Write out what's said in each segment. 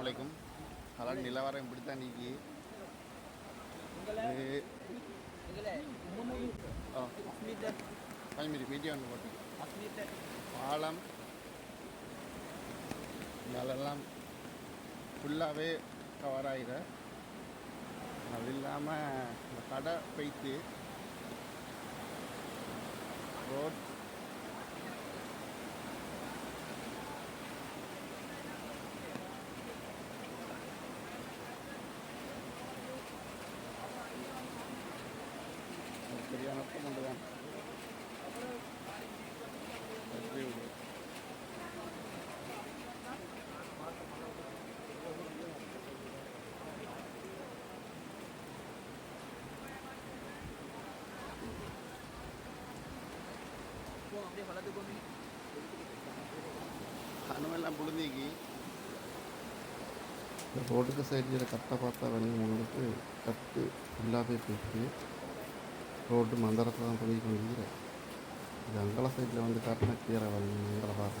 அஸ்ஸலாமு அதெல்லாம் அதான் நிலவரம் இப்படி தான் நீக்கி கைமிரி மீடியா ஒன்று போட்டு பாலம் அதெல்லாம் ஃபுல்லாகவே கவர் ஆகிற. அது இல்லாமல் இந்த கடை பைத்து ரோட் அணுவெல்லாம் புழுந்திக்கு இந்த ரோட்டுக்கு சைடில் கட்டை பார்த்தா வந்து உங்களுக்கு கட்டு ஃபுல்லாகவே போயிட்டு ரோட்டு மந்தரத்தை தான் போய் கொண்டிருக்கிறேன் இது அங்கல சைடில் வந்து காட்டினா கிளியராக வரணும் அங்கல பாரு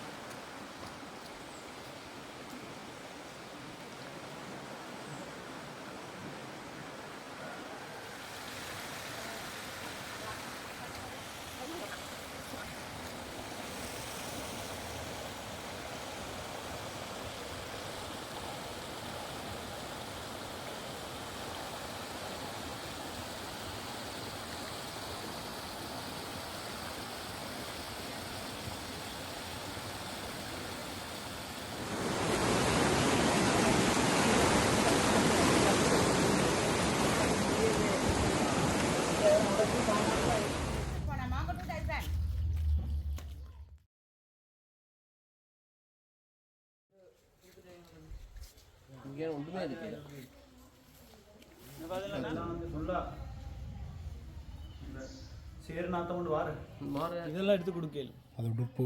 இங்கே ஒன்றுமே இருக்கு. சேர்நாத்தம் கொண்டு வாரு. மாற. இதெல்லாம் எடுத்து கொடுக்கல அது உடுப்பு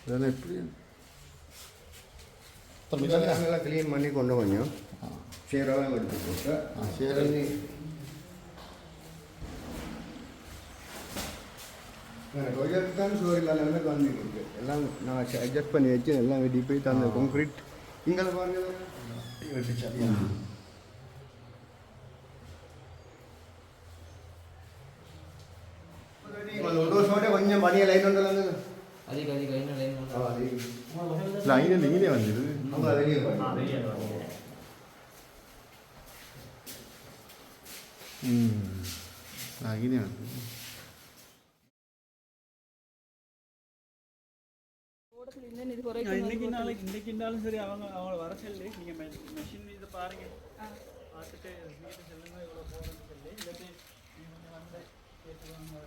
இதெல்லாம் எப்படி இதெல்லாம் க்ளீன் பண்ணி கொண்டு கொஞ்சம் சீரகம் எடுத்து போட்டு ஆ சரி ரொயல்தான் சோறு இல்லாத வந்துருக்கு எல்லாம் நான் அட்ஜஸ்ட் பண்ணி வச்சு எல்லாம் வெட்டி போயிட்டு அந்த கான்க்ரீட் இங்கே பாருங்க வெட்டிச்சா ஒரு வருஷம் கொஞ்சம் பணியை லைன் வந்து அதிக அதிக லைன் லைன் இல்லை நீங்களே அவங்க வெளியே பாருங்க ம் அங்கே வந்து இன்னைக்கு நாளைக்கு இன்னைக்கு இருந்தாலும் சரி அவங்க அவங்கள வர சொல்லி. நீங்க மெஷின் இதை பாருங்க. பார்த்துட்டு செல்லுங்க இவ்வளோ போகிறேன்னு சொல்லி. இல்லாட்டி நீங்க கொஞ்சம் வந்து கேட்டுக்கோங்க.